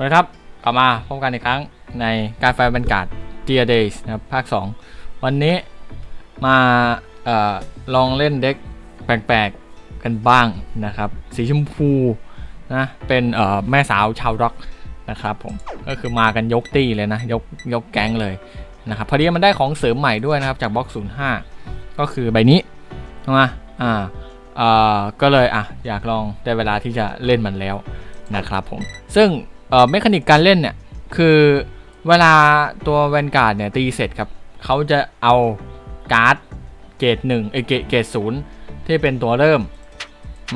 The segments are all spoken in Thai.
วัสดีครับ กลับมาพบกันอีกครั้งในการไฟบรรยากาศ g e a Days นะครับ ภาค 2 วันนี้มาออลองเล่นเด็กแปลกๆกันบ้างนะครับ สีชมพูนะเป็นแม่สาวชาวร็อกนะครับผมก็คือมากันยกตี้เลยนะ ยกยกแก๊งเลยนะครับพอดีมันได้ของเสริมใหม่ด้วยนะครับ จากบล็อก05 ก็คือใบนี้มาอ่าเอ่อก็เลยอะอยากลองได้เวลาที่จะเล่นมันแล้วนะครับผมซึ่ง เอ่อเมคานิกการเล่นเนี่ย คือเวลาตัวแวนการ์ดเนี่ยตีเสร็จครับเขาจะเอาการ์ดเกรดหนึ่งเอเกรดเกรดศูนย์ที่เป็นตัวเริ่ม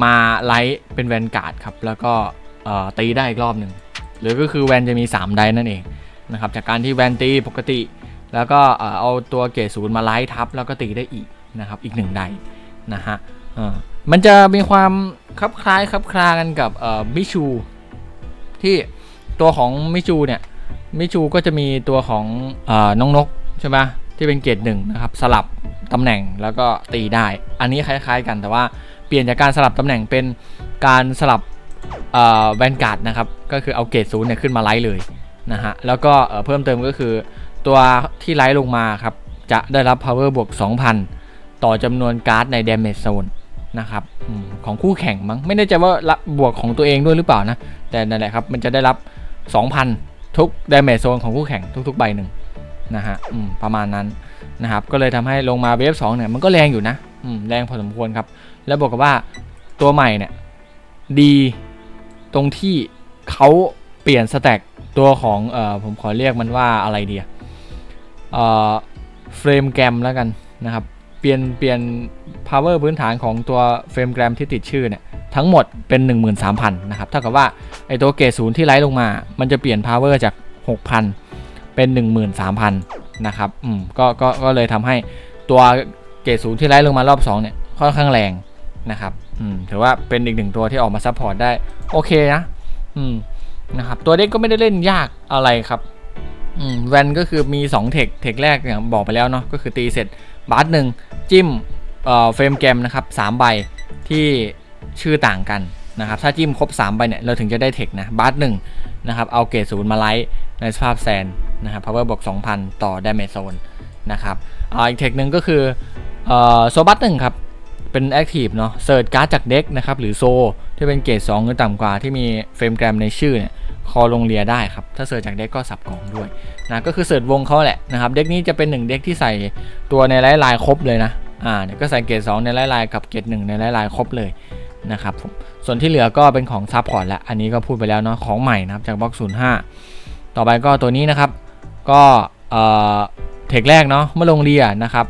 มาไลท์เป็นแวนการ์ดครับ แล้วก็เอ่อตีได้อีกรอบหนึ่งหรือก็คือแวนจะมี 3 ไดนั่นเองนะครับจากการที่แวนตีปกติ แล้วก็เอ่อเอาตัวเกรดศูนย์มาไลท์ทับ แล้วก็ตีได้อีกนะครับอีกหนึ่งไดนะฮะเอ่อมันจะมีความคลับคล้ายคลับคลากันกับเอ่อมิชูที่ ตัวของมิจูเนี่ยมิจูก็จะมีตัวของอน้องนกใช่ไหมที่เป็นเกรดหนึ่งนะครับสลับตำแหน่งแล้วก็ตีได้ อันนี้คล้าย ๆ กันแต่ว่าเปลี่ยนจากการสลับตำแหน่งเป็นการสลับแวนการ์ดนะครับก็คือเอาเกรดศูนย์เนี่ยขึ้นมาไลท์เลยนะฮะแล้วก็เพิ่มเติมก็คือตัวที่ไลท์ลงมาครับจะได้รับ power บวก 2,000 ต่อจำนวนการ์ดใน damage zone นะครับอของคู่แข่งมั้งไม่แน่ใจว่ารับบวกของตัวเองด้วยหรือเปล่านะ แต่นั่นแหละครับมันจะได้รับ 2,000 ทุก damage zone ของคู่แข่งทุกๆ ใบหนึ่งนะฮะประมาณนั้นนะครับก็เลยทำให้ลงมาเวฟ2เนี่ยมันก็แรงอยู่นะแรงพอสมควรครับ แล้วบอกกับว่าตัวใหม่เนี่ยดีตรงที่เขาเปลี่ยนสแต็กตัวของเอ่อผมขอเรียกมันว่าอะไรเดียเอ่อเฟรมแกรมแล้วกันนะครับ เปลี่ยนเปลี่ยน power พื้นฐานของตัวเฟรมแกรมที่ติดชื่อเนี่ย ทั้งหมดเป็น 13,000นะครับเท่ากับว่าไอตัวเกรดศูนย์ที่ไลท์ลงมา มันจะเปลี่ยน power จาก 6,000 เป็น 13,000นะครับอืมก็ก็ก็เลยทำให้ตัวเกรดศูนย์ที่ไลท์ลงมารอบ2เนี่ยค่อนข้างแรงนะครับอืมถือว่าเป็นอีกหนึ่งตัวที่ออกมาซัพพอร์ตได้โอเคนะอืมนะครับตัวเด็กก็ไม่ได้เล่นยากอะไรครับอืมแวนก็คือมี2เทคเทคแรกอย่างบอกไปแล้วเนาะก็คือตีเสร็จบาร์หนึ่งจิ้มเอ่อเฟรมแกมนะครับ3ใบที่ ชื่อต่างกันนะครับ ถ้าจิ้มครบ3ใบเนี่ยเราถึงจะได้เทคนะบาร์หนึ่งนะครับเอาเกรดศูนย์มาไลท์ในสภาพแซนนะครับ power บวก2,000 ต่อ damage zone นะครับอ่าอีกเทคหนึ่งก็คือเอ่อโซบัตหนึ่งครับเป็นแอคทีฟเนาะเสิร์ชการ์ดจากเด็กนะครับหรือโซที่เป็นเกรด2หรือต่ำกว่าที่มีเฟรมแกรมในชื่อเนี่ยคอลงเรียได้ครับ ถ้าเสิร์ชจากเด็กก็สับกล่องด้วยนะก็คือเสิร์ชวงเขาแหละนะครับ เด็กนี้จะเป็นหนึ่งเด็กที่ใส่ตัวในไลน์ลายครบเลยนะอ่าเนี่ยก็ใส่เกรด2ในไลน์ลายกับเกรด1ในไลน์ลายครบเลย นะครับผมส่วนที่เหลือก็เป็นของซับพอร์ตแล้วอันนี้ก็พูดไปแล้วเนาะของใหม่นะครับจากบล็อก05 ต่อไปก็ตัวนี้นะครับ ก็เอ่อเทคแรกเนาะเมื่อลงเรียนะครับ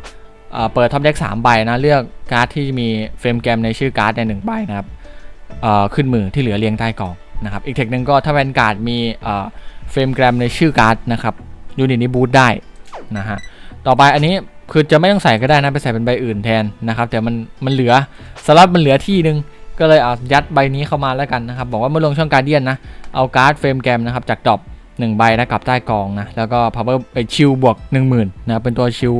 เอ่อเปิดท็อปเด็ก3ใบนะเลือกการ์ดที่มีเฟรมแกรมในชื่อการ์ดในหนึ่งใบนะครับเอ่อขึ้นมือที่เหลือเรียงใต้กล่องนะครับอีกเทคหนึ่งก็ถ้าแวนการ์ดมีเอ่อเฟรมแกรมในชื่อการ์ดนะครับยูนิตนี้บูตได้นะฮะต่อไปอันนี้คือจะไม่ต้องใส่ก็ได้นะไปใส่เป็นใบอื่นแทนนะครับแต่มันมันเหลือสลับมันเหลือที่หนึ่ง ก็เลยเอายัดใบนี้เข้ามาแล้วกันนะครับ บอกว่าเมื่อลงช่องการเดียนนะ เอาการ์ดเฟรมแกรมนะครับ จากดรอป1ใบนะกลับใต้กองนะ แล้วก็ power ไปชิลบวก 10,000นะเป็นตัวชิล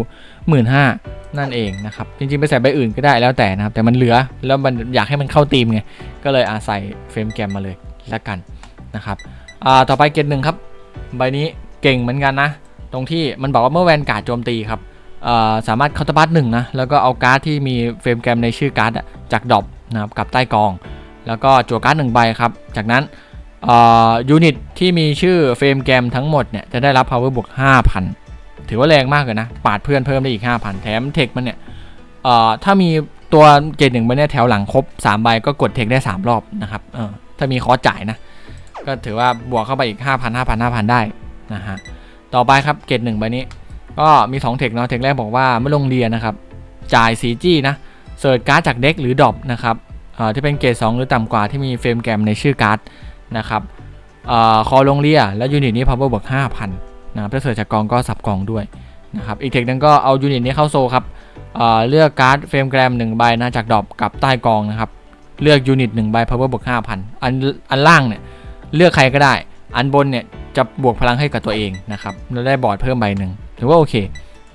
15,000นั่นเองนะครับ จริงๆ ไปใส่ใบอื่นก็ได้แล้วแต่นะครับ แต่มันเหลือแล้วมันอยากให้มันเข้าธีมไง ก็เลยอาใส่เฟรมแกรมมาเลยแล้วกันนะครับอ่าต่อไปเกตหนึ่งครับ ใบนี้เก่งเหมือนกันนะ ตรงที่มันบอกว่าเมื่อแวนการ์ดโจมตีครับอ่อสามารถเคาน์เตอร์บัตหนึ่งนะ แล้วก็เอาการ์ดที่มีเฟรมแกรมในชื่อการ์ดจากดรอป นะครับกับใต้กอง แล้วก็จั่วการ์ดหนึ่งใบครับ จากนั้นยูนิตที่มีชื่อเฟรมแกรมทั้งหมดเนี่ยจะได้รับ power บวก 5,000 ถือว่าแรงมากเลยนะ ปาดเพื่อนเพิ่มได้อีก 5,000 แถมเทคมันเนี่ยถ้ามีตัวเกรดหนึ่งใบเนี่ยแถวหลังครบ3ใบก็กดเทคได้ 3 รอบนะครับถ้ามีคอร์สจ่ายนะ ก็ถือว่าบวกเข้าไปอีก 5,000 5,000 5,000 ได้นะฮะต่อไปครับเกรดหนึ่งใบนี้ ก็มี 2 เทคเนาะเทคแรกบอกว่าเมื่อลงเรียนนะครับจ่าย 4G นะ เสิร์ชการ์ดจากเด็กหรือดรอปนะครับที่เป็นเกรด2หรือต่ำกว่าที่มีเฟรมแกรมในชื่อการ์ดนะครับอคอลงเรียแล้วยูนิตนี้ power บวก5,000นะครับถ้าเสิร์ชจากกองก็สับกองด้วยนะครับอีกเทคนึงก็เอายูนิตนี้เข้าโซครับเเลือกการ์ดเฟรมแกรม1ใบนะจากดรอปกับใต้กองนะครับเลือกยูนิต1ใบ power บวก5,000อันอันล่างเนี่ยเลือกใครก็ได้ อันบนเนี่ยจะบวกพลังให้กับตัวเองนะครับแล้วได้บอร์ดเพิ่มใบหนึ่งถือว่าโอเค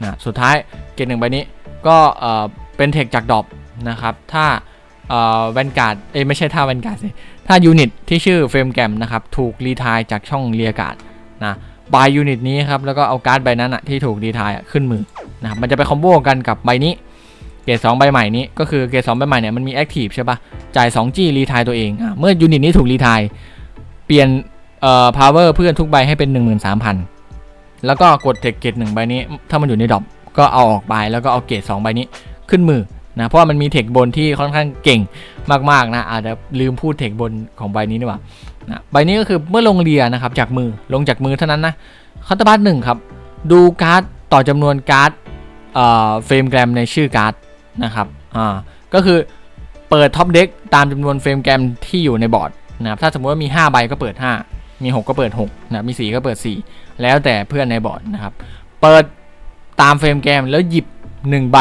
นะสุดท้ายเกรดหนึ่งใบนี้ก็เอ่อเป็นเทคจากดรอป นะครับ ถ้าเอ่อแวนการ์ดเอ้ไม่ใช่ท่าแวนการ์ดสิถ้ายูนิตที่ชื่อเฟรมแกรมนะครับ ถูกรีทายจากช่องเรียการ์ดนะบายยูนิตนี้ครับ แล้วก็เอาการ์ดใบนั้นอะที่ถูกรีทายขึ้นมือนะครับมันจะไปคอมโบกันกับใบนี้ เกรด2ใบใหม่นี้ ก็คือเกรด2ใบใหม่เนี่ยมันมีแอคทีฟใช่ปะจ่าย 2G รีทายตัวเองอะเมื่อยูนิตนี้ถูกรีทายเปลี่ยนเอ่อ power เพื่อนทุกใบให้เป็น 13,000 แล้วก็กดเทคเกรด1ใบนี้ ถ้ามันอยู่ในดรอปก็เอาออกไปแล้วก็เอาเกรด2ใบนี้ขึ้นมือ นะเพราะว่ามันมีเทคบนที่ค่อนข้างเก่งมากๆนะอาจจะลืมพูดเทคบนของใบนี้ดีกว่านะใบนี้ก็คือเมื่อลงเรียนะครับจากมือลงจากมือเท่านั้นนะคัตเตอร์บัตหนึ่งครับดูการ์ดต่อจำนวนการ์ดเอ่อเฟรมแกรมในชื่อการ์ดนะครับอ่าก็คือเปิดท็อปเด็กตามจำนวนเฟรมแกรมที่อยู่ในบอร์ดนะครับถ้าสมมติว่ามี 5 ใบก็เปิด 5 มี 6 ก็เปิด6นะมี 4 ก็เปิด 4 แล้วแต่เพื่อนในบอร์ดนะครับ เปิดตามเฟรมแกรมแล้วหยิบ 1 ใบ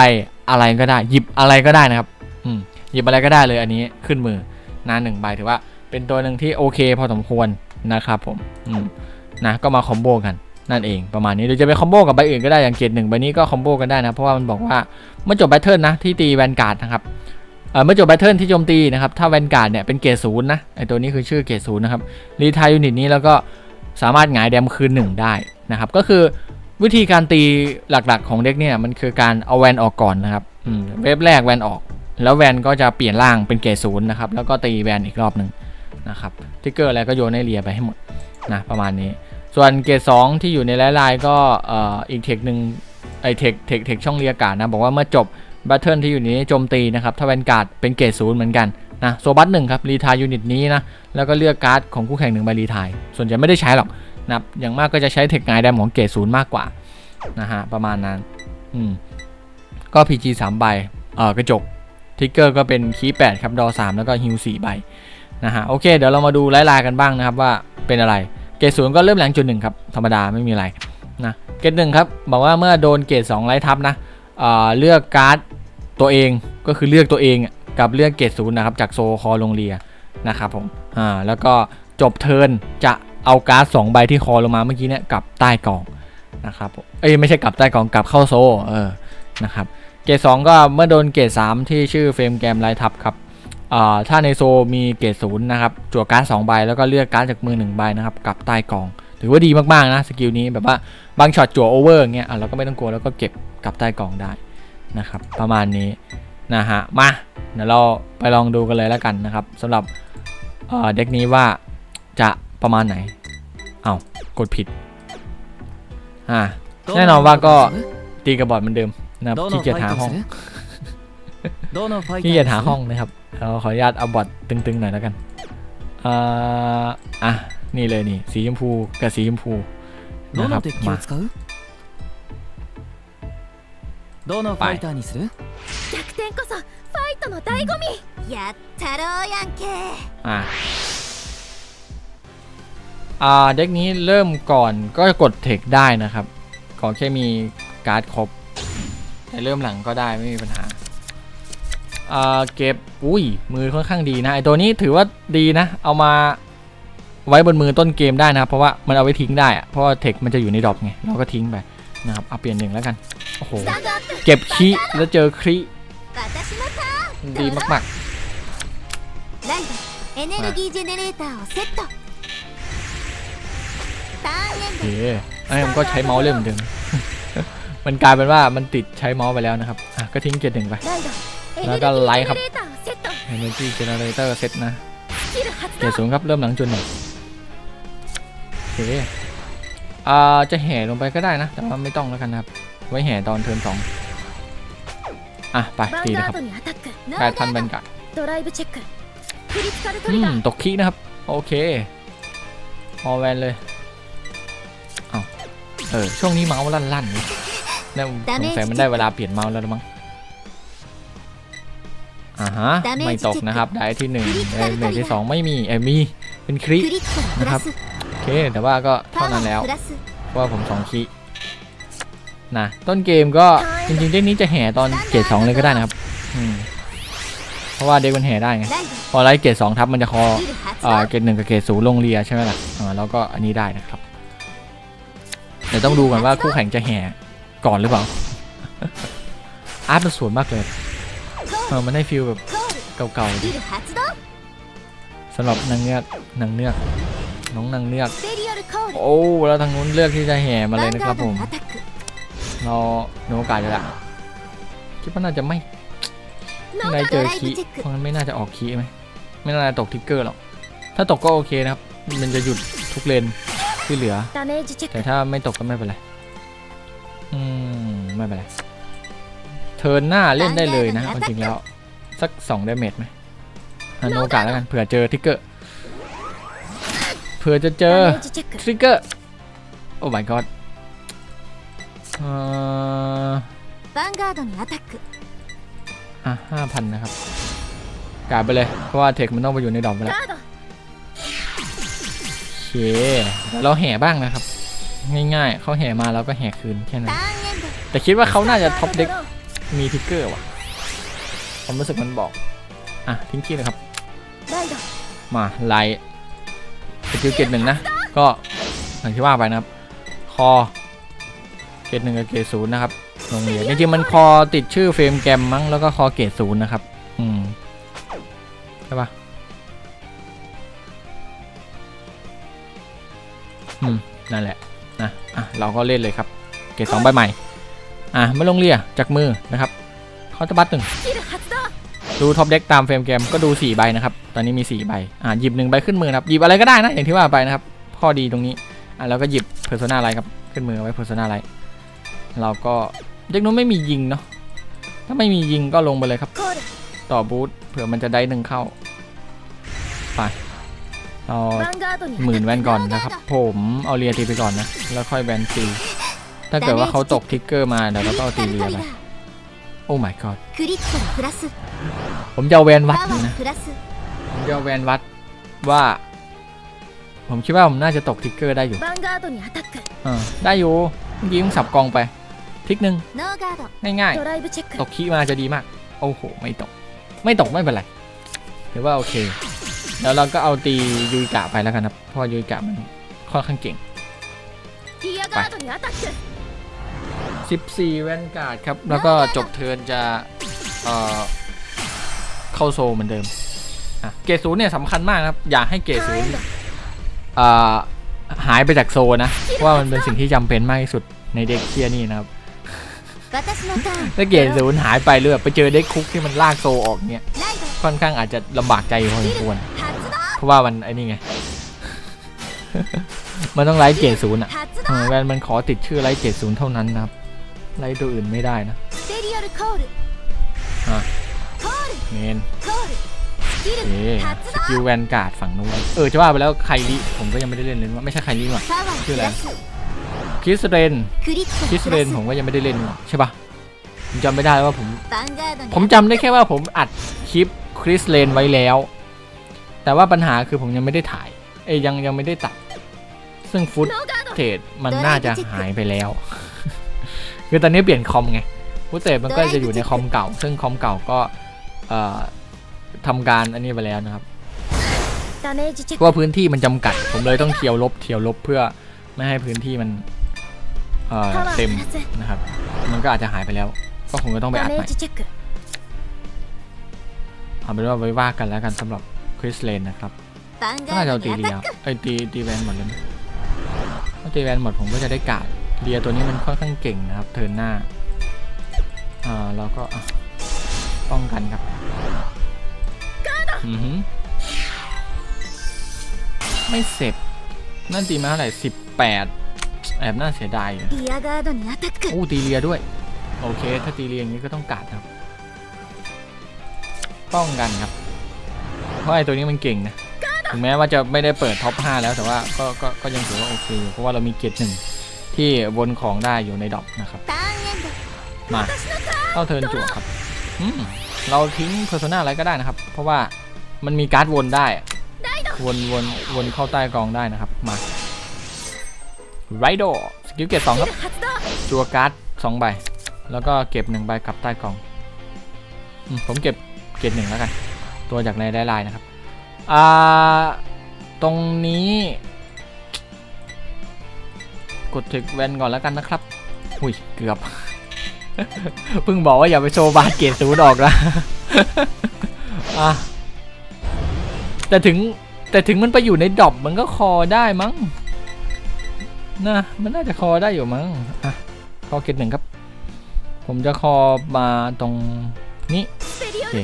อะไรก็ได้ หยิบอะไรก็ได้นะครับอืมหยิบอะไรก็ได้เลยอันนี้ขึ้นมือนะหนึ่งใบถือว่าเป็นตัวหนึ่งที่โอเคพอสมควรนะครับผมอืมนะก็มาคอมโบกันนั่นเองประมาณนี้หรือจะไปคอมโบกับใบอื่นก็ได้อย่างเกรดหนึ่งใบนี้ก็คอมโบกันได้นะเพราะว่ามันบอกว่าเมื่อจบแบทเทิลนะที่ตีแวนการ์ดนะครับเอ่อเมื่อจบแบทเทิลที่โจมตีนะครับถ้าแวนการ์ดเนี่ยเป็นเกรดศูนย์นะไอตัวนี้คือชื่อเกรดศูนย์นะครับรีทายยูนิตนี้แล้วก็สามารถหงายแดมคืนหนึ่งได้นะครับก็คือ วิธีการตีหลักๆของเด็กเนี่ยมันคือการเอาแวนออกก่อนนะครับเวฟแรกแวนออก แล้วแวนก็จะเปลี่ยนร่างเป็นเกรดศูนย์นะครับแล้วก็ตีแวนอีกรอบหนึ่งนะครับทิกเกอร์อะไรก็โยนให้เลียไปให้หมดนะประมาณนี้ ส่วนเกรดสองที่อยู่ในไลน์ก็อ่ออีกเทคหนึ่งไอเทคเทคเทคช่องเรียกการนะบอกว่าเมื่อจบแบัตเทิลที่อยู่นี้โจมตีนะครับถ้าแวนการ์ดเป็นเกรดศูนย์เหมือนกันนะโซบัตหนึ่งครับรีทายยูนิตนี้นะแล้วก็เลือกการ์ดของคู่แข่งหนึ่งใบรีทายส่วนใหญ่ไม่ได้ใช้หรอก นะครับอย่างมากก็จะใช้เทคไงแดมของเกรดศูนย์มากกว่านะฮะประมาณนั้นอืมก็ PG 3ใบเออกระจกทิกเกอร์ก็เป็นคีย์8ครับดอ3แล้วก็ฮิว4ใบนะฮะโอเค เดี๋ยวเรามาดูไล่ลายกันบ้างนะครับว่าเป็นอะไรเกรดศูนย์ก็เริ่มแรงจุดหนึ่งครับธรรมดาไม่มีอะไรนะเกรดหนึ่งครับบอกว่าเมื่อโดนเกรด2ไล่ทับนะเอ่อเลือกการ์ดตัวเองก็คือเลือกตัวเองกับเลือกเกรดศูนย์นะครับจากโซคอลงเรียนะครับผมอ่าแล้วก็จบเทิร์นจะ เอาการ์ดสองใบที่คอลงมาเมื่อกี้เนี่ยกลับใต้กล่องนะครับเอ้ยไม่ใช่กลับใต้กล่องกลับเข้าโซ่เออนะครับเกรดสองก็เมื่อโดนเกรดสามที่ชื่อเฟรมแกรมไลท์ทับครับอ่าถ้าในโซมีเกรดศูนย์นะครับจั่วการ์ดสองใบแล้วก็เลือกการ์ดจากมือหนึ่งใบนะครับกลับใต้กล่อง ถือว่าดีมากๆนะสกิลนี้แบบว่าบางช็อตจั่วโอเวอร์เงี้ยอะเราก็ไม่ต้องกลัวแล้วก็เก็บกลับใต้กล่องได้นะครับประมาณนี้นะฮะมาเดี๋ยวเราไปลองดูกันเลยแล้วกันนะครับสำหรับอ่อเด็กนี้ว่าจะประมาณไหน เอากดผิดอ่า แน่นอนว่าก็ ตีกระบอดเหมือนเดิมนะครับ どの ขี้ フ เกียจ ァイ หา ト ห้อง するどのファイター ขี้เกียจหา にする ห้องนะครับเราขออนุญาตเอาบอทตึงๆหน่อยแล้วกันอ่าอ่ะนี่เลยนี่สีชมพูกับสีชมพู ど นะครั の บ デッキ มา を使うどのファイターにする逆転こそファイトの醍醐味やったろうやんけ อ่า อ่าเด็กนี้เริ่มก่อนก็กดเทคได้นะครับ ขอแค่มีการ์ดครบ แต่เริ่มหลังก็ได้ไม่มีปัญหาอ่าเก็บอุ้ยมือค่อนข้างดีนะไอตัวนี้ถือว่าดีนะ เอามาไว้บนมือต้นเกมได้นะเพราะว่ามันเอาไว้ทิ้งได้เพราะว่าเทคมันจะอยู่ในดรอปไงเราก็ทิ้งไปนะครับเอาเปลี่ยนหนึ่งแล้วกันโอ้โหเก็บคีแล้วเจอครีดีมากๆ เอเคไอ้ผมก็ใช้เมาส์เล่นเหมือนเดิม มันกลายเป็นว่ามันติดใช้เมาส์ไปแล้วนะครับอะก็ทิ้งเกียร์หนึ่งไป แล้วก็ไลท์ครับเฮนโรจี้เจนเออร์เลเตอร์เซ็ตนะเกียร์สูงครับเริ่มหลังจุนหน่อยโอเคอ่าจะแห่ลงไปก็ได้นะ แต่ว่าไม่ต้องแล้วกันนะครับ ไว้แห่ตอนเทิร์นสองอะไปตีนะครับกายพันบรรยากาศอืมตกขี้นะครับ โอเค ออแวนเลย เออช่วงนี้เมาส์ลั่นๆแล้วสงสัยมันได้เวลาเปลี่ยนเมาส์แล้วมั้งอ่าฮะไม่ตกนะครับได้ที่หนึ่งหนึ่งที่สองไม่มีเอมีเป็นคริสนะครับโอเคแต่ว่าก็เท่านั้นแล้วเพราะผมสองคริสนะต้นเกมก็จริงๆเด็กนี้จะแห่ตอนเกรดสองเลยก็ได้นะครับเพราะว่าเด็กมันแห่ได้ไงพอไล่เกรดสองทับมันจะคอเกรดหนึ่งกับเกรดศูนย์ลงเรียใช่ไหมล่ะแล้วก็อันนี้ได้นะครับ เดี๋ยวต้องดูก่อนว่าคู่แข่งจะแห่ก่อนหรือเปล่า อาร์ตมันสวยมากเลยเออมันให้ฟิลแบบเก่าๆสำหรับนางเนือกนางเนือกน้องนางเนือกโอ้แล้วทางนู้นเลือกที่จะแห่มาเลยนะครับผมรอโนกาจะละคิดว่าน่าจะไม่ได้เจอคีเพราะงั้นไม่น่าจะออกคีไหมไม่น่าจะตกทิกเกอร์หรอกถ้าตกก็โอเคนะครับ มันจะหยุดทุกเลน ที่เหลือ ダメージチェッ แต่ ク ถ้าไม่ตกก็ไม่เป็นไร อืม ไม่เป็นไร เทิร์นหน้าเล่นได้เลยนะเอาจริงแล้ว สักสองดาเมจไหมอ่ะโนโอกาสแล้วกัน เผื่อเจอทิกเกอร์ เผื่อจะเจ ダ อ メージチェック ทริกเกอร์ โอ้ my god เอ่อ ヴァンガードにアタック อ่ะห้าพันนะครับ กาดไปเลย เพราะว่าเทคมันต้องไปอยู่ในดอกไปแล้ว ガード โอ เคเราแห่บ้างนะครับ ง่ายๆเขาแห่มาแล้วก็แห่คืนแค่นั้นแต่คิดว่าเขาน่าจะท็อปเด็กมีทิกเกอร์ว่ะผมรู้สึกมันบอก อะทิ้งขี้นะครับ มาไล่สกิวเกตหนึ่งนะ ก็อย่างที่ว่าไปนะครับ คอเกตหนึ่งกับเกตศูนย์นะครับลงเหียจริงๆมันคอติดชื่อเฟรมแกมมั้งแล้วก็คอเกตศูนย์นะครับ อืมใช่ปะ อืมนั่นแหละนะอะเราก็เล่นเลยครับ เกตสองใบใหม่ อะไม่ลงเรียจากมือนะครับเขาจะบัตหนึ่งดูท็อปเด็กตามเฟรมเกมก็ดู4ใบนะครับ ตอนนี้มี4ใบอะหยิบหนึ่งใบขึ้นมือครับหยิบอะไรก็ได้นะ อย่างที่ว่าไปนะครับข้อดีตรงนี้อะแล้วก็หยิบเพอร์โซนาไรครับขึ้นมือไว้เพอร์โซนาไรเราก็เด็กนู้นไม่มียิงเนาะถ้าไม่มียิงก็ลงไปเลยครับ ต่อบูทเผื่อมันจะได้หนึ่งเข้าไป เอาหมื่นแวนก่อนนะครับ ผมเอาเรียตีไปก่อนนะ แล้วค่อยแวนตีถ้าเกิดว่าเขาตกทิกเกอร์มาเดี๋ยวเราก็เอาตีเรียไปโอ้ my god ผมจะแวนวัดนะผมจะแวนวัดว่า ผมคิดว่าผมน่าจะตกทิกเกอร์ได้อยู่ได้อยู่เมื่อกี้ผมสับกองไป ทิกหนึ่งง่ายๆ ตกขี้มาจะดีมาก โอ้โห ไม่ตก ไม่ตกไม่เป็นไรถือว่าโอเค แล้วเราก็เอาตียูกะไปแล้วกันครับเพราะยูกะมันค่อนข้างเก่งไป14แว่นการ์ดครับ แล้วก็จบเทินจะเอ่อเข้าโซเหมือนเดิมเกศูนเนี่ยสำคัญมากครับ อยากให้เกศูนหายไปจากโซนะ ว่ามันเป็นสิ่งที่จำเป็นมากที่สุดในเด็กเคียนี่นะครับถ้าเกรดศูนย์หายไปหรือแบบไปเจอเด็กคุกที่มันลากโซออกเนี่ยค่อนข้างอาจจะลำบากใจพอสมควร เพราะว่ามันไอ้นี่ไง มันต้องไลท์เกรศูนย์อะแวนมันขอติดชื่อไลท์เกรศูนย์เท่านั้นนะครับ ไลท์ตัวอื่นไม่ได้นะเมนสกิลแวนการ์ดฝั่งนู้น เออจะว่าไปแล้วไคลี่ผมก็ยังไม่ได้เล่นเลยว่าไม่ใช่ไคลีหรอกชื่ออะไรคริสเรนคริสเรนผมก็ยังไม่ได้เล่นหรอกใช่ปะผมจำไม่ได้ว่าผม ผมจำได้แค่ว่าผมอัดคลิปคริสเลนไว้แล้ว แต่ว่าปัญหาคือผมยังไม่ได้ถ่ายเอ้ยยังยังไม่ได้ตัด ซึ่งฟุตเทจมันน่าจะหายไปแล้ว คือตอนนี้เปลี่ยนคอมไงฟุตเทจมันก็จะอยู่ในคอมเก่า ซึ่งคอมเก่าก็ทำการอันนี้ไปแล้วนะครับเพราะพื้นที่มันจำกัด ผมเลยต้องเทียวลบเทียวลบเพื่อไม่ให้พื้นที่มันเต็มนะครับ มันก็อาจจะหายไปแล้ว ก็คงจะต้องไปอัดใหม่เอาเป็นว่าไว้ว่ากันแล้วกันสำหรับ คริสเลนนะครับก็อาจจะเอาตีเรียไอตีตีแวนหมดเลยถ้าตีแวนหมดผมก็จะได้กาดเรียตัวนี้มันค่อนข้างเก่งนะครับเทินหน้าอ่าเราก็ป้องกันครับอือหือไม่เสร็จนั่นตีมาเท่าไหร่สิบแปดแอบน่าเสียดายโอ้ตีเรียด้วย โอเค ถ้าตีเรียอย่างนี้ก็ต้องกัดครับ ป้องกันครับ พราะไอ้ตัวนี้มันเก่งนะถึงแม้ว่าจะไม่ได้เปิดท็อป 5 แล้วแต่ว่าก็ก็ก็ยังถือว่าโอเคเพราะว่าเรามีเกียรติหนึ่งที่วนของได้อยู่ในดอปนะครับ มาเข้าเทินจั่วครับเราทิ้งเพอร์โซนาอะไรก็ได้นะครับ เพราะว่ามันมีการ์ดวนได้ วนวนวนเข้าใต้กองได้นะครับ มาไรโดสกิลเกตสองครับ จั่วการ์ดสองใบ แล้วก็เก็บหนึ่งใบกลับใต้กอง ผมเก็บเกตหนึ่งแล้วกัน ตัวจากในลายนะครับตรงนี้ กดถึกแวนก่อนแล้วกันนะครับอุ้ยเกือบ เพิ่งบอกว่าอย่าไปโชว์บาสเกตศูนย์ออกนะะแต่ถึงแต่ถึงมันไปอยู่ในดอบมันก็คอได้มั้งนะมันน่าจะคอได้อยู่มั้งอะคอเกตหนึ่งครับ ผมจะคอมาตรงนี้โอเค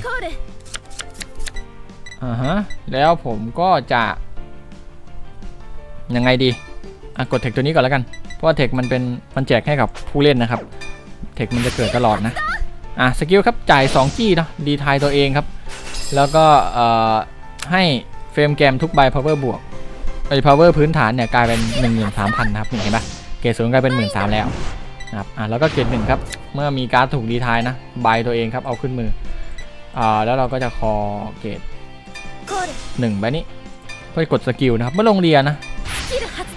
อ่าฮะแล้วผมก็จะยังไงดีอะกดเทคตัวนี้ก่อนแล้วกัน เพราะว่าเทคมันเป็นมันแจกให้กับผู้เล่นนะครับ เทคมันจะเกิดตลอดนะ อะสกิลครับจ่าย2จี้เนาะดีทายตัวเองครับ แล้วก็เอ่อให้เฟรมแกรมทุกใบ power บวกไอ้ power พื้นฐานเนี่ยกลายเป็น 13,000นะครับเห็นปะเกรดศูนย์กลายเป็น13,000แล้วนะครับอะแล้วก็เกรดหนึ่งครับ เมื่อมีการดถูกดีทายนะใบตัวเองครับเอาขึ้นมืออ่าแล้วเราก็จะคอเกรด หนึ่งใบนี้เพื่อกดสกิลนะครับเมื่อลงเรียนนะ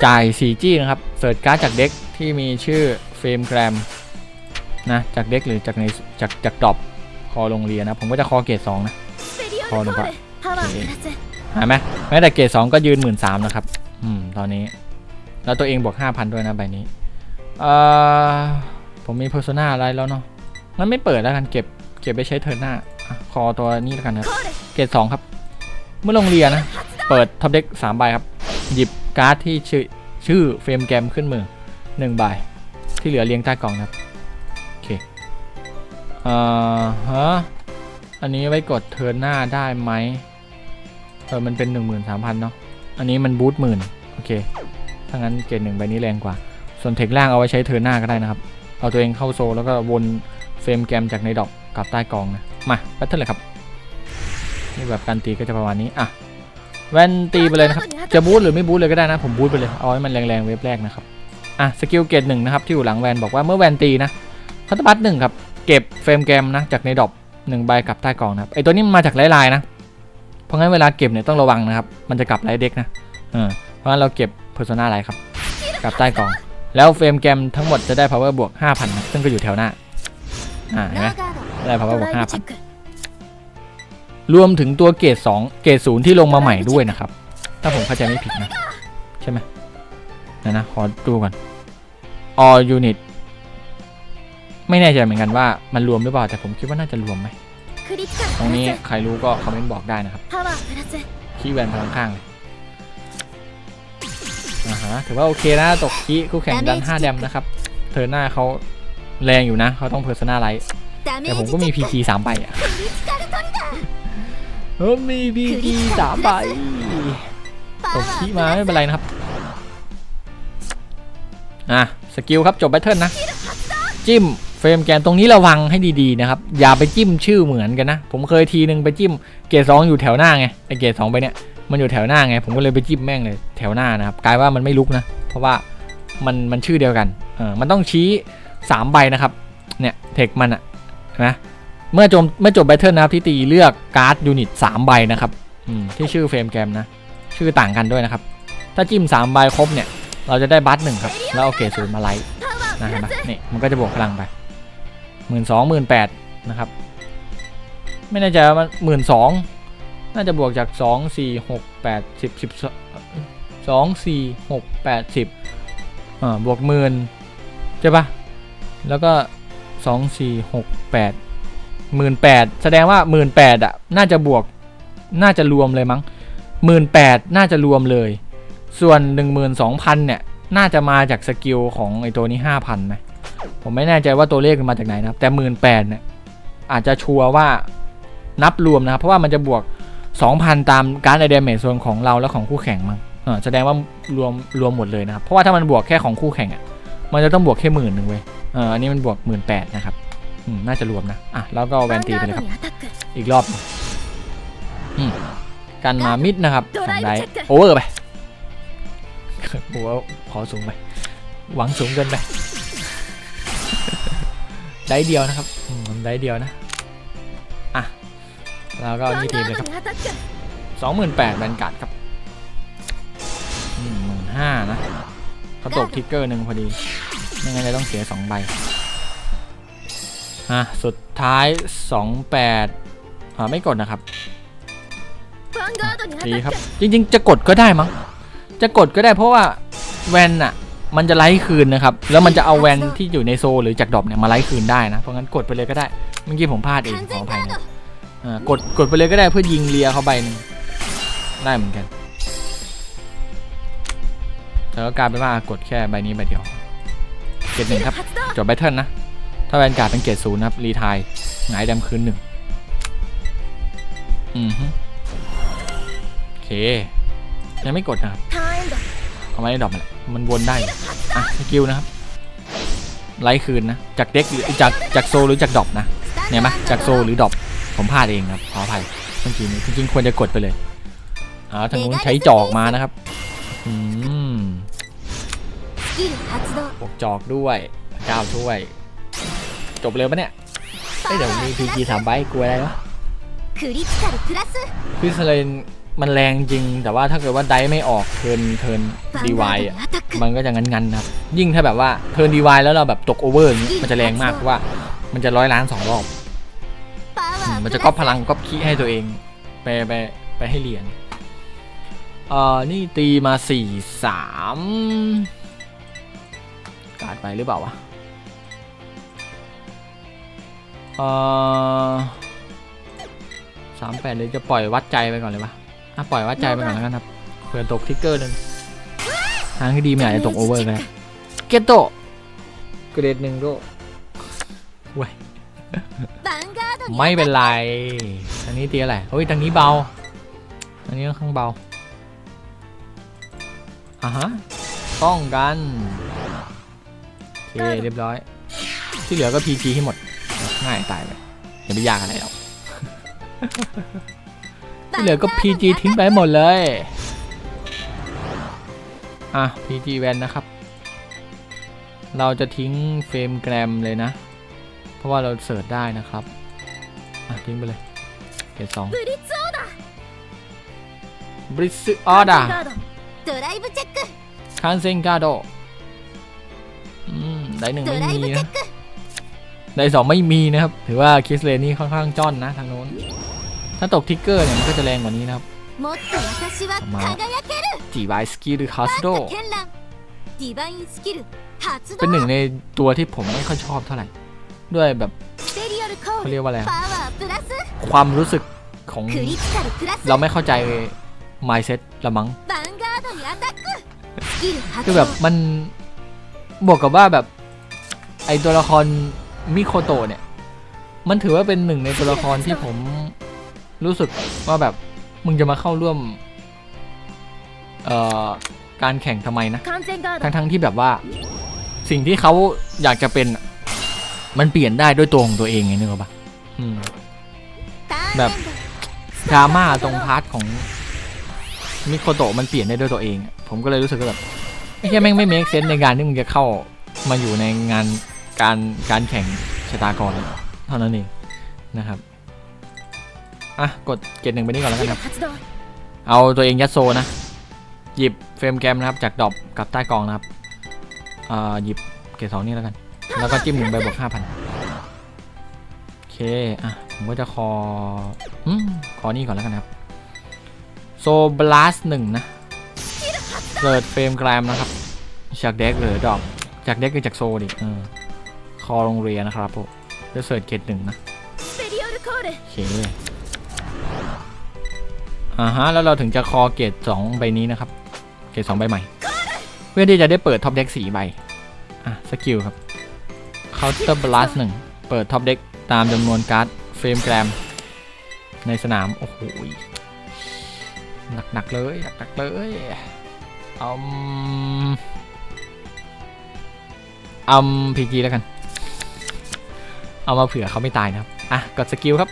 จ่ายสีจี้นะครับเสิร์ชการ์ดจากเด็กที่มีชื่อเฟรมแกรมนะจากเด็กหรือจากในจากจากดรอปคอลงเรียนนะผมก็จะคอเกรดสองนะคอลงไปห็นไหมแม้แต่เกรดสองก็ยืนหมื่นสามนะครับ อืมตอนนี้ แล้วตัวเองบวกห้าพันด้วยนะใบนี้เอ่อผมมีเพอร์โซนาอะไรแล้วเนาะงั้นไม่เปิดแล้วกันเก็บเก็บไปใช้เทิร์นหน้าคอตัวนี้แล้วกันนะเกรดสองครับ มื่อลงเรียนนะ เปิดท็อปเด็กสามใบครับ หยิบการ์ดที่ชื่อชื่อเฟรมแกรมขึ้นมือหนึ่งใบ ที่เหลือเรียงใต้กล่องนะครับ โอเคอ่าฮะ อันนี้ไว้กดเทิร์นหน้าได้ไหมเออมันเป็น 13,000 เนาะ อันนี้มันบูทหมื่นโอเค ถ้างั้นเกรดหนึ่งใบนี้แรงกว่า ส่วนเทคล่างเอาไว้ใช้เทิร์นหน้าก็ได้นะครับ เอาตัวเองเข้าโซลแล้วก็วนเฟรมแกรมจากในดอกกลับใต้กองนะ มาแบทเทิลเลยครับ นี่แบบการตีก็จะประมาณนี้อะแว่นตีไปเลยนะครับจะบูทหรือไม่บูทเลยก็ได้นะ ผมบูทไปเลยเอาให้มันแรงๆเวฟแรกนะครับอะสกิลเกตหนึ่งนะครับที่อยู่หลังแวนบอกว่าเมื่อแวนตีนะพัตบัตหนึ่งครับเก็บเฟรมแกมนะจากในดอปหนึ่งใบกลับใต้กองนะครับไอตัวนี้มาจากลายๆนะเพราะงั้นเวลาเก็บเนี่ยต้องระวังนะครับมันจะกลับไลเด็กนะเออเพราะงั้นเราเก็บเพอร์โซนาไลครับกลับใต้กอง แล้วเฟรมแกมทั้งหมดจะได้ power บวก 5,000นะซึ่งก็อยู่แถวหน้าอ่าเห็นไหมได้ power บวก5,000 รวมถึงตัวเกรด2เกรด0ที่ลงมาใหม่ด้วยนะครับ ถ้าผมเข้าใจไม่ผิดนะ ใช่ไหมนะนะ ขอดูก่อน all unit ไม่แน่ใจเหมือนกันว่ามันรวมหรือเปล่า แต่ผมคิดว่าน่าจะรวมไหม ตรงนี้ใครรู้ก็คอมเมนต์บอกได้นะครับ ขี้แวนทางข้างอ่าฮะถือว่าโอเคนะ ตกขี้คู่แข่งดัน5แดมนะครับ เธอหน้าเขาแรงอยู่นะ เขาต้องเพอร์ซนาไลท์แต่ผมก็มีพีคีสามใบอะ เฮ้มีบีบีสามใบตกขี้มาไม่เป็นไรนะครับ อะ สกิลครับจบแบทเทิลนะ จิ้มเฟรมแกนตรงนี้ระวังให้ดีๆนะครับ อย่าไปจิ้มชื่อเหมือนกันนะ ผมเคยทีนึงไปจิ้มเกรดสองอยู่แถวหน้าไงไอเกรดสองไปเนี่ยมันอยู่แถวหน้าไง ผมก็เลยไปจิ้มแม่งเลยแถวหน้านะครับกลายว่ามันไม่ลุกนะ เพราะว่ามันมันชื่อเดียวกันเออมันต้องชี้3ใบนะครับเนี่ยเทคมันอะนะ เมื่อจบเมื่อจบแบทเทิลนะครับที่ตีเลือกการ์ดยูนิต3ใบนะครับที่ชื่อเฟรมแกรมนะ ชื่อต่างกันด้วยนะครับ ถ้าจิ้ม3ใบครบเนี่ย เราจะได้บัตหนึ่งครับ แล้วเอาเกรดศูนย์มาไลท์นะเห็นไหมนี่มันก็จะบวกพลังไปหมื่นสองหมื่นแปดนะครับ ไม่แน่ใจว่ามันหมื่นสองน่าจะบวกจากสองสี่หกแปดสิบสิบสองสี่หกแปดสิบบวกหมื่นใช่ปะแล้วก็สองสี่หกแปด หมื่นแปดแสดงว่าหมื่นแปดอะน่าจะบวกน่าจะรวมเลยมั้งหมื่นแปดน่าจะรวมเลย ส่วนหนึ่งหมื่นสองพันเนี่ยน่าจะมาจากสกิลของไอตัวนี้ห้าพันไหมผมไม่แน่ใจว่าตัวเลขมันมาจากไหนนะครับแต่หมื่นแปดเนี่ยอาจจะชัวร์ว่านับรวมนะครับเพราะว่ามันจะบวก 2,000 ตามการไอเดเมจโซนของเราและของคู่แข่งมั้งแสดงว่ารวมรวมหมดเลยนะครับ เพราะว่าถ้ามันบวกแค่ของคู่แข่งอะมันจะต้องบวกแค่หมื่นหนึ่งเว้ยอันนี้มันบวกหมื่นแปดนะครับ น่าจะรวมนะ อะ แล้วก็แวนตีไปเลยครับ อีกรอบกันมามิดนะครับสองได้โอเวอร์ไปโอ้ขอสูงไป หวังสูงเกินไป ได้เดียวนะครับได้เดียวนะ อะ แล้วก็นี่ทีมเลยครับสองหมื่นแปดแบนการ์ดครับหนึ่งหมื่นห้านะเขาตกทิกเกอร์หนึ่งพอดีไม่งั้นจะต้องเสียสองใบ อะสุดท้าย 28อ่าไม่กดนะครับดีครับ จริง ๆ จะกดก็ได้มั้งจะกดก็ได้เพราะว่าแวนอะมันจะไล่คืนนะครับ แล้วมันจะเอาแวนที่อยู่ในโซหรือจากดอปเนี่ยมาไล่คืนได้นะ เพราะงั้นกดไปเลยก็ได้ เมื่อกี้ผมพลาดเองขออภัยนะกดกดไปเลยก็ได้เพื่อยิงเลียเขาไปนึงได้เหมือนกัน แต่ก็กลายเป็นว่ากดแค่ใบนี้ใบเดียวเกตหนึ่งครับจบแบทเทิลนะ ถ้าแวนการ์ดเป็นเกรดศูนย์นะครับ รีทายหงายดำคืนหนึ่งอือฮึโอเค ยังไม่กดนะครับ เอาไว้ใดอกมันแหละมันวนได้อยู่อะสกิลนะครับไล่คืนนะ จากเด็กหรือจากจากโซหรือจากดอกนะเนี่ยไหมจากโซหรือดอกผมพลาดเองครับขออภัยเมื่อกี้จริงๆควรจะกดไปเลยอ่าทางนู้นใช้จอกมานะครับอืมจอกด้วยก้าวช่วย จบเลยปะเนี่ยเอ้ยเดี๋ยวมีพีจีสามใบกลัวอะไรวะ クリティカルプラス คือสเลนมันแรงจริง แต่ว่าถ้าเกิดว่าได้ไม่ออกเทิร์นเทิร์น ヴァ ดี ン วา ガー ย ドに อ่ะ アタック มันก็จะงันๆนะครับ ยิ่งถ้าแบบว่าเทิร์นดีวายแล้วเราแบบตกโอเวอร์อย่างนี้มันจะแรงมากเพราะว่ามันจะร้อยล้านสองรอบ パ อื ワ ม ー มัน プ จะ ラ ก๊อป ス พลังก๊อปคีให้ตัวเอง ไปไปไปให้เหรียญเอ่อนี่ตีมาสี่สามกาดไปหรือเปล่าวะ สามแปดเลยจะปล่อยวัดใจไปก่อนเลยปะอะปล่อยวัดใจไปก่อนแล้วกันครับเผื่อตกทิกเกอร์หนึ่งทางที่ดีไม่อาจจะตกโอเวอร์ก็ได้เกตโตเกรดหนึ่งโดเว้ยไม่เป็นไรทางนี้เตียอะไรเฮ้ยทางนี้เบาทางนี้ข้างเบาอะฮะต้องกันโอเคเรียบร้อย ที่เหลือก็พีพีให้หมด ง่ายตายไลยยังไม่ยากอะไรหรอกที่เหลือก็ PG ทิ้งไปหมดเลย อะ PG แวนนะครับ เราจะทิ้งเฟรมแกรมเลยนะ เพราะว่าเราเสิร์ชได้นะครับ อะ ทิ้งไปเลยเกตสองบริสออดาคันเซนกาโด อืม ได้หนึ่งไม่มีนะ ในสองไม่มีนะครับ ถือว่าคิสเลนี่ค่อนข้างจ้อนนะทางโน้น ถ้าตกทิกเกอร์เนี่ยมันก็จะแรงกว่านี้นะครับมาจีบายสกิลหรือคาสโดเป็นหนึ่งในตัวที่ผมไม่ค่อยชอบเท่าไหร่ ด้วยแบบเขาเรียกว่าอะไรความรู้สึกของเราไม่เข้าใจ mindset ละมั้งคือแบบมันบวกกับว่าแบบไอตัวละคร มิโคโตเนี่ย มันถือว่าเป็นหนึ่งในตัวละครที่ผมรู้สึกว่าแบบมึงจะมาเข้าร่วม เอ่อ การแข่งทำไมนะ ทั้งทั้งที่แบบว่า สิ่งที่เขาอยากจะเป็น มันเปลี่ยนได้ด้วยตัวของตัวเองไงนึกออกปะแบบดราม่าตรงพาร์ทของมิโคโตมันเปลี่ยนได้ด้วยตัวเอง ผมก็เลยรู้สึกว่าแบบไม่แค่แม่งไม่เมคเซนในการที่มึงจะเข้ามาอยู่ในงาน การการแข่งชะตากรเท่านั้นเองนะครับอะกดเกตหนึ่งไปนี่ก่อนแล้วกันครับเอาตัวเองยัดโซนะ หยิบเฟรมแกรมนะครับจากดอบกับใต้กองนะครับอ่าหยิบเกตสองนี่แล้วกัน แล้วก็จิ้มหนึ่งใบบวกห้าพันโอเคอะผมก็จะคออืมคอนี่ก่อนแล้วกันครับโซบลัสหนึ่งนะเปิดเฟรมแกรมนะครับจากเด็กหรือดอกจากเด็กหรือจากโซดิอ คอโรงเรียนนะครับผมจะเสิร์ชเกตหนึ่งนะโอเคอ่าฮะแล้วเราถึงจะคอเกตสองใบนี้นะครับ เกตสองใบใหม่ เพื่อที่จะได้เปิดท็อปเด็กสีใบอะสกิลครับเคาน์เตอร์บลัสหนึ่งเปิดท็อปเด็กตามจำนวนการ์ดเฟรมแกรม ในสนาม โอ้โหหนักๆเลยหนักๆเลยอืมอืมพีจีแล้วกัน เอามาเผื่อเขาไม่ตายนะครับ อะ กดสกิลครับ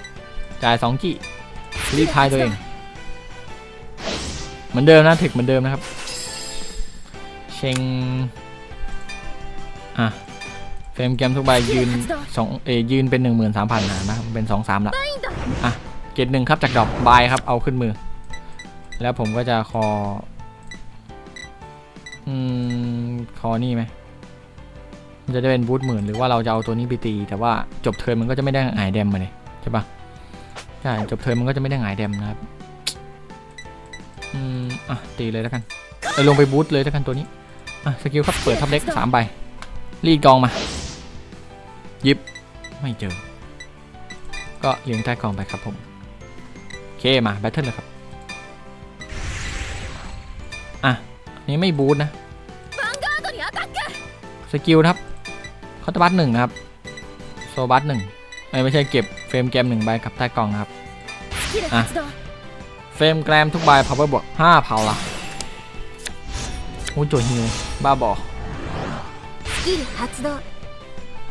จ่าย2กี่รีพายตัวเอง เหมือนเดิมนะถึกเหมือนเดิมนะครับ เชง อะเฟรมเกมทุกใบยืนสองเอยืนเป็นหนึ่งหมื่นสามพันนะครับเป็นสองสามละอะเกตหนึ่งครับจากดอกบายครับเอาขึ้นมือ แล้วผมก็จะคอ อืม คอนี่ไหม มันจะได้เป็นบูทหมื่นหรือว่าเราจะเอาตัวนี้ไปตี แต่ว่าจบเทิร์นมันก็จะไม่ได้หายเดมมาเลยใช่ปะใช่จบเทิร์นมันก็จะไม่ได้หายเดมนะครับอืมอะตีเลยแล้วกันไปลงไปบูทเลยแล้วกันตัวนี้อะสกิลครับเปิดทับเล็กสามใบรีดกองมายิบไม่เจอ ก็เลี้ยงใต้กองไปครับผมโอเคมาแบทเทิลเลยครับอะนี่ไม่บูทนะสกิลครับ คอตบัตหนึ่งนะครับ โซบัตหนึ่งไม่ไม่ใช่เก็บเฟรมแกรมหนึ่งใบกับใต้กล่องครับ อะ เฟรมแกรมทุกใบพาวเวอร์บวกห้าเผาละโอ้โจฮิวบ้าบอ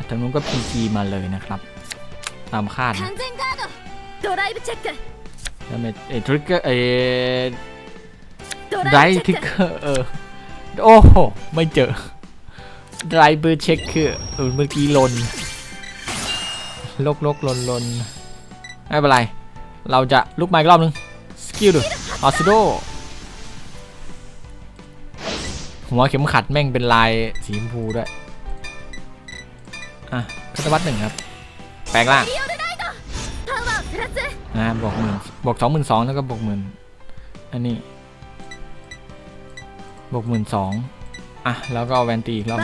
ทางนู้นก็พีจีมาเลยนะครับ ตามคาดแล้วเมเอทริกเกอร์เอไดทิกเกอร์เออ โอ้โห ไม่เจอ ไดรเบอร์เช็คคือเมื่อกี้ลนลกลกลนลนไม่เป็นไร เราจะลุกมาอีกรอบนึง สกิลดูออสิโดหัวเข็มขัดแม่งเป็นลายสีชมพูด้วย อะคัตวัตหนึ่งครับ แปลงล่างนะบวกหมื่นบวกสองหมื่นสองแล้วก็บวกหมื่นอันนี้บวกหมื่นสอง อะ แล้วก็แวนตีอีกรอบ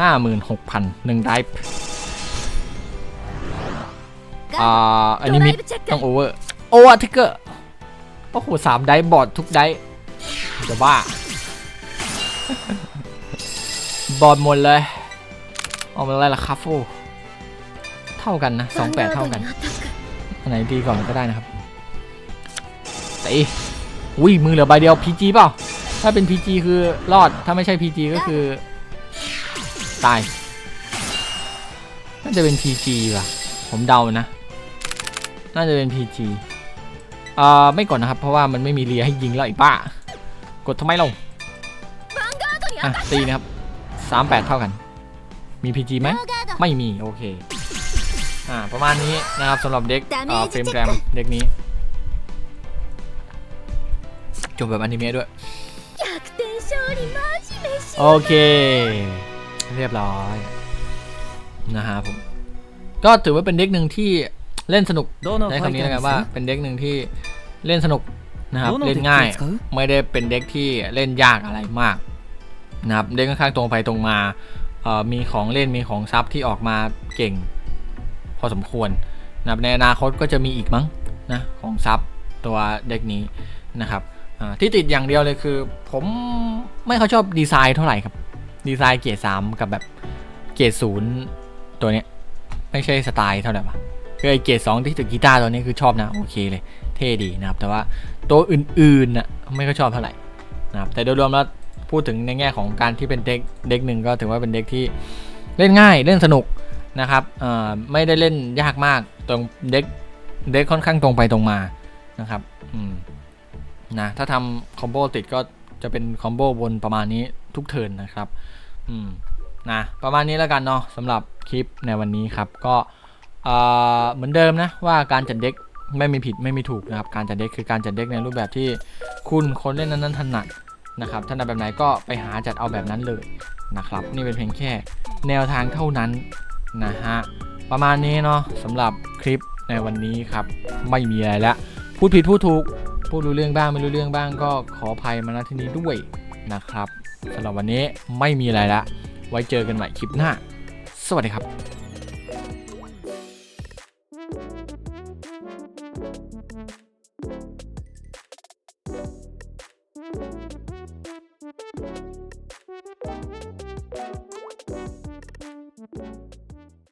ห้าหมื่นหกพันหนึ่งไดฟ์อ่าอันนี้มิดต้องโอเวอร์ โอเวอร์ทิกเกอร์โอ้โหสามไดฟ์บอดทุกไดฟ์จะบ้า บอดหมดเลย เอามาอะไรล่ะครับโฟเท่ากันนะสองแปดเท่ากัน อันไหนดีก่อนก็ได้นะครับตีอุ้ยมือเหลือใบเดียวพีจีเปล่า ถ้าเป็น PG คือรอด ถ้าไม่ใช่ PG ก็คือ ตาย น่าจะเป็น PG ป่ะ ผมเดานะ น่าจะเป็น PG อ่าไม่กดนะครับ เพราะว่ามันไม่มีเลียให้ยิงแล้วไอ้ป้า กดทำไมลงอะตีนะครับ 38 เท่ากัน มี PG ไหม ไม่มี โอเค อ่า ประมาณนี้นะครับสำหรับเด็กเเฟรมแกรมเด็กนี้จบแบบอนิเมะด้วย โอเค เรียบร้อยนะฮะผม ก็ถือว่าเป็นเด็กหนึ่งที่เล่นสนุกใช้คำนี้นะครับว่าเป็นเด็กหนึ่งที่เล่นสนุกนะครับเล่นง่าย ไม่ได้เป็นเด็กที่เล่นยากอะไรมากนะครับเด็กค่อนข้างตรงไปตรงมามีของเล่นมีของซับที่ออกมาเก่ง พอสมควรนะครับในอนาคตก็จะมีอีกมั้งนะของซับตัวเด็กนี้นะครับ ที่ติดอย่างเดียวเลยคือ ผมไม่ค่อยชอบดีไซน์เท่าไหร่ครับ ดีไซน์เกรดสามกับแบบเกรดศูนย์ตัวเนี้ยไม่ใช่สไตล์เท่าไหร่ปะคือไอเกรดสองที่ถือกีตาร์ตัวนี้คือชอบนะโอเคเลยเท่ดีนะครับ แต่ว่าตัวอื่นๆน่ะไม่ค่อยชอบเท่าไหร่นะครับแต่โดยรวมแล้วพูดถึงในแง่ของการที่เป็นเด็กเด็กหนึ่งก็ถือว่าเป็นเด็กที่เล่นง่ายเล่นสนุกนะครับไม่ได้เล่นยากมากตรงเด็กเด็กค่อนข้างตรงไปตรงมานะครับ อืม นะถ้าทำคอมโบติดก็จะเป็นคอมโบบนประมาณนี้ทุกเทิร์นนะครับ อืมนะประมาณนี้แล้วกันเนาะสำหรับคลิปในวันนี้ครับ ก็เอ่อเหมือนเดิมนะว่าการจัดเด็กไม่มีผิดไม่มีถูกนะครับ การจัดเด็กคือการจัดเด็กในรูปแบบที่คุณคนเล่นนั้นๆถนัดนะครับถนัดแบบไหนก็ไปหาจัดเอาแบบนั้นเลยนะครับ นี่เป็นเพียงแค่แนวทางเท่านั้นนะฮะประมาณนี้เนาะสำหรับคลิปในวันนี้ครับ ไม่มีอะไรและพูดผิดพูดถูก พูดรู้เรื่องบ้างไม่รู้เรื่องบ้างก็ขออภัยมาณที่นี้ด้วยนะครับสำหรับวันนี้ไม่มีอะไรละ ไว้เจอกันใหม่คลิปหน้า สวัสดีครับ